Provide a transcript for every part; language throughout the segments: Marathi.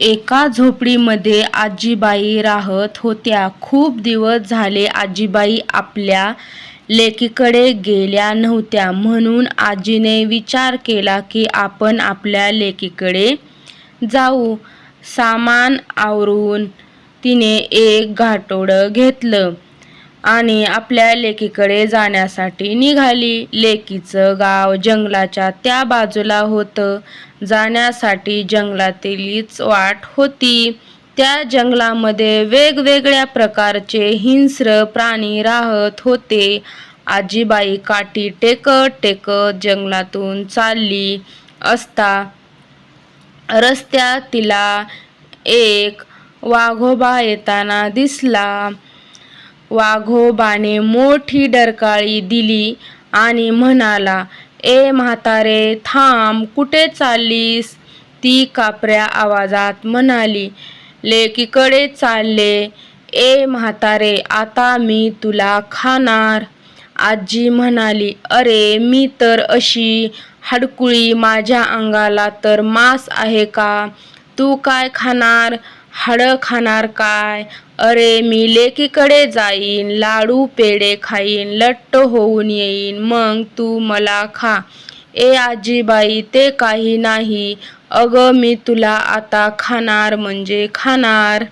एका झोपडीमध्ये आजीबाई राहत होत्या. खूप दिवस झाले आजीबाई आपल्या लेकीकडे गेल्या नव्हत्या. म्हणून आजीने विचार केला की आपण आपल्या लेकीकडे जाऊ. सामान आवरून तिने एक घाटोडं घेतलं. आणि आपल्या लेकीकडे जाण्यासाठी निघाली. लेकीचं गाव जंगलाच्या त्या बाजूला होतं. जाण्यासाठी जंगलातीलच वाट होती. त्या जंगलामध्ये वेगवेगळ्या प्रकारचे हिंस्र प्राणी राहत होते. आजीबाई काठी टेकत टेकत जंगलातून चालली असता. रस्त्यात तिला एक वाघोबा येताना दिसला. वाघोबाने मोठी डरकाळी दिली आणि म्हणाला ए म्हातारे थांब कुठे चाललीस? ती कापऱ्या आवाजात म्हणाली लेकीकडे चालले. ए म्हातारे आता मी तुला खाणार. आजी म्हणाली अरे मी तर अशी हडकुळी माझ्या अंगाला तर मांस आहे का? तू काय खाणार? हाडं खाणार काय? अरे मी लेकीकडे जाईन लाडू पेढे खाईन लट्ट होऊन येईन मग तू मला खा. ए आजीबाई ते काही नाही. अगं मी तुला आता खाणार म्हणजे खाणार.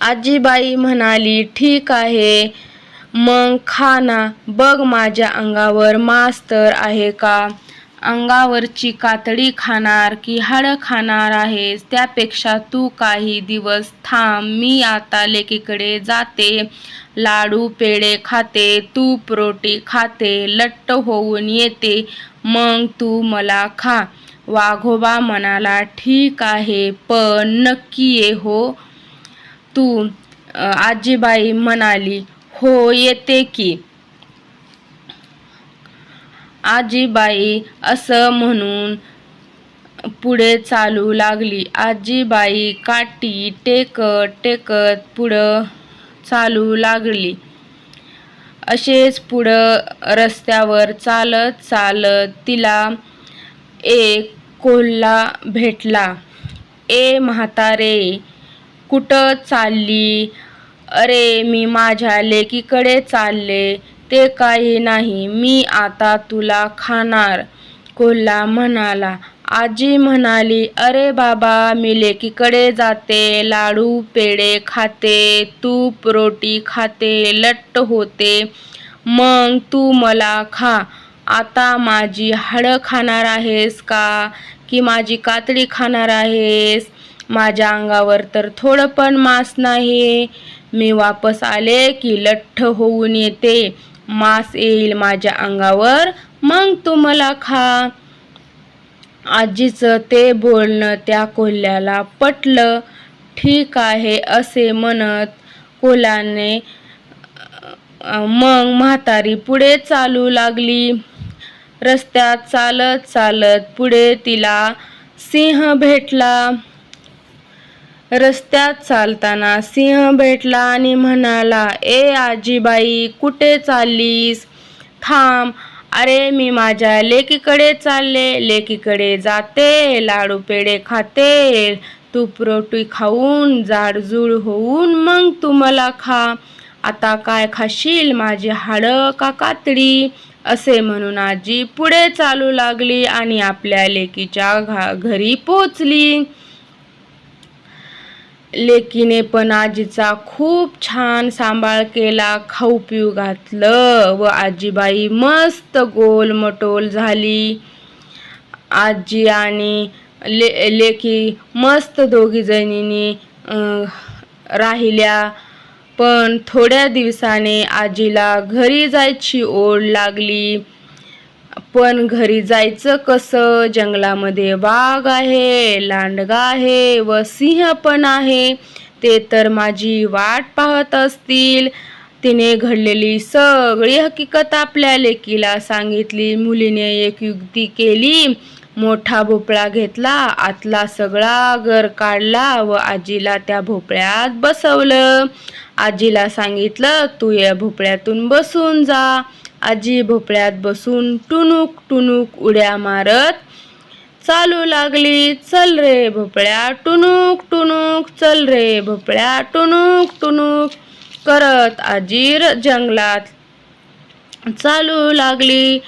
आजीबाई म्हणाली ठीक आहे. मग खा ना. बघ माझ्या अंगावर मास्तर तर आहे का? अंगावरची कातडी खाणार की हाडं खाणार आहेस त्यापेक्षा तू काही दिवस थांब मी आता लेकीकडे जाते. लाडू पेढे खाते तूप रोटी खाते लट्ट होऊन येते मग तू मला खा. वाघोबा म्हणाला ठीक आहे पण नक्की ये हो. तू आजीबाई म्हणाली हो येते की. आजीबाई असं म्हणून पुढे चालू लागली. आजीबाई काठी टेकत टेकत पुढं चालू लागली. असेच पुढं रस्त्यावर चालत चालत तिला एक कोल्हा भेटला. ए म्हातारे कुठं चालली? अरे मी माझ्या लेकीकडे चालले. ते काही नाही. मी आता तुला खाणार. कोल्हा म्हणाला. आजी म्हणाली अरे बाबा मी लेकीकडे जाते. लाडू पेढे खाते. तूप रोटी खाते. लट्ट होते. मग तू मला खा. आता माझी हाडं खाणार आहेस का? की माझी कातडी खाणार आहेस? माझ्या अंगावर तर थोडं पण मांस नाही. मी वापस आले की लठ्ठ होऊन येते. मांस येईल माझ्या अंगावर मग तू मला खा. आजीचं ते बोलणं त्या कोल्ह्याला पटलं. ठीक आहे असे म्हणत कोल्ह्याने मग म्हातारी पुढे चालू लागली. रस्त्यात चालत चालत पुढे तिला सिंह भेटला. रस्त्यात चालताना सिंह भेटला आणि म्हणाला ए आजीबाई कुठे चाललीस? थांब. अरे मी माझ्या लेकीकडे चालले. लेकीकडे जाते लाडू पेढे खाते. तूप रोटी खाऊन जाडजूड होऊन मग तू मला खा. आता काय खाशील? माझी हाडं का कातडी? असे म्हणून आजी पुढे चालू लागली आणि आपल्या लेकीच्या घा घरी पोचली. लेकीने पण आजीचा खूप छान सांभाळ केला खाऊ पिऊ घातलं व आजीबाई मस्त गोल मटोल झाली. आजी आणि ले लेकी मस्त दोघी जणींनी राहिल्या. पण थोड्या दिवसाने आजीला घरी जायची ओढ लागली. पण घरी जायचं कसं? जंगलामध्ये वाघ आहे लांडगा आहे व सिंह पण आहे. ते तर माझी वाट पाहत असतील. तिने घडलेली सगळी हकीकत आपल्या लेकीला सांगितली. मुलीने एक युक्ती केली. मोठा भोपळा घेतला. आतला सगळा गर काढला व आजीला त्या भोपळ्यात बसवलं. आजीला सांगितलं तू या भोपळ्यातून बसून जा. आजी भोपळ्यात बसून टुणूक टुणूक उड्या मारत चालू लागली चल रे भोपळ्या टुणूक टुणूक चल रे भोपळ्या टुणूक टुणूक करत आजी र- जंगलात. चालू लागली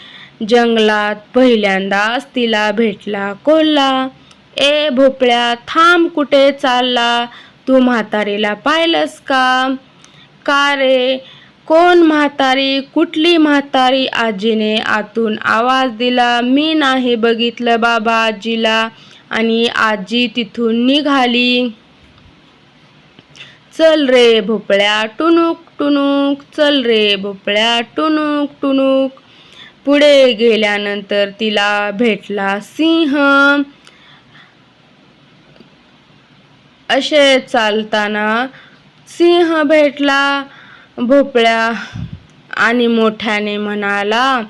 जंगलात पहिल्यांदाच तिला भेटला कोल्हा. ए भोपळ्या थांब कुठे चालला? तू म्हातारीला पाहिलंस का? का रे? कोण म्हातारी कुठली म्हातारी? आजीने आतून आवाज दिला मी नाही बघितलं बाबा आजीला. आणि आजी तिथून निघाली. चल रे भोपळ्या टुनुक टुनुक चल रे भोपळ्या टुनुक टुनुक पुढे गेल्यानंतर तिला भेटला सिंह. असे चालताना सिंह भेटला. भोपळ्या आणि मोठ्याने म्हणाला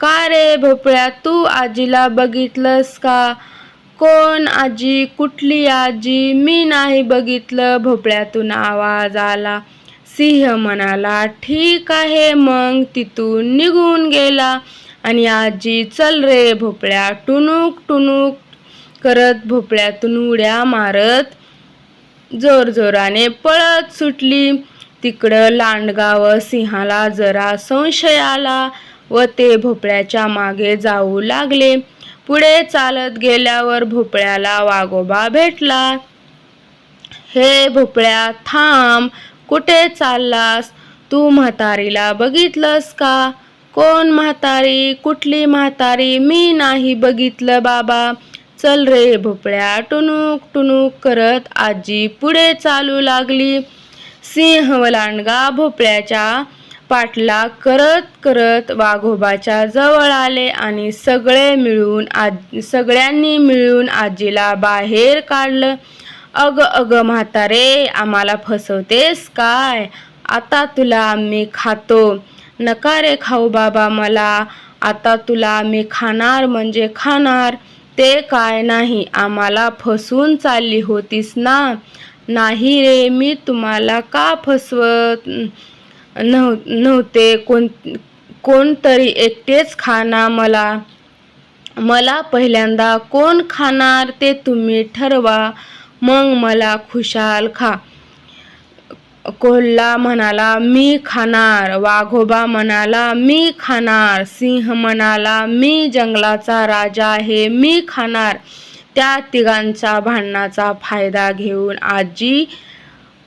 का रे भोपळ्या तू आजीला बघितलंस का? कोण आजी? कुठली आजी? मी नाही बघितलं. भोपळ्यातून आवाज आला. सिंह म्हणाला ठीक आहे मग तिथून निघून गेला. आणि आजी चल रे भोपळ्या. टुनूक टुणूक करत भोपळ्यातून उड्या मारत जोरजोराने पळत सुटली. तिकडं लांडगाव सिंहाला जरा संशय आला व ते भोपळ्याच्या मागे जाऊ लागले. पुढे चालत गेल्यावर भोपळ्याला वाघोबा भेटला. हे भोपळ्या थांब. कुठे चाललास? तू म्हातारीला बघितलंस का? कोण म्हातारी? कुठली म्हातारी? मी नाही बघितलं बाबा. चल रे भोपळ्या टुणूक टुणूक करत आजी पुढे चालू लागली. सिंह भोपळ्याच्या पाठला करत करत वाघोबाच्या जवळ आले आणि सगळे मिळून आज सगळ्यांनी मिळून आजीला बाहेर काढलं. अग अग म्हातारे आम्हाला फसवतेस काय? आता तुला आम्ही खातो. नका रे खाऊ बाबा मला. आता तुला आम्ही खाणार म्हणजे खाणार. ते काय नाही आम्हाला फसवून चालली होतीस ना? नाही रे मी तुम्हाला का फसवत? नव्ह नव्हते कोण कोणतरी एकटेच खाना मला. मला पहिल्यांदा कोण खाणार ते तुम्ही ठरवा मग मला खुशाल खा. कोल्हा म्हणाला मी खाणार. वाघोबा म्हणाला मी खाणार. सिंह म्हणाला मी जंगलाचा राजा आहे मी खाणार. त्या तिघांचा भांडणाचा फायदा घेऊन आजी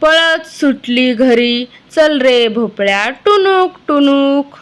पळत सुटली घरी. चल रे भोपळ्या टुनुक टुनुक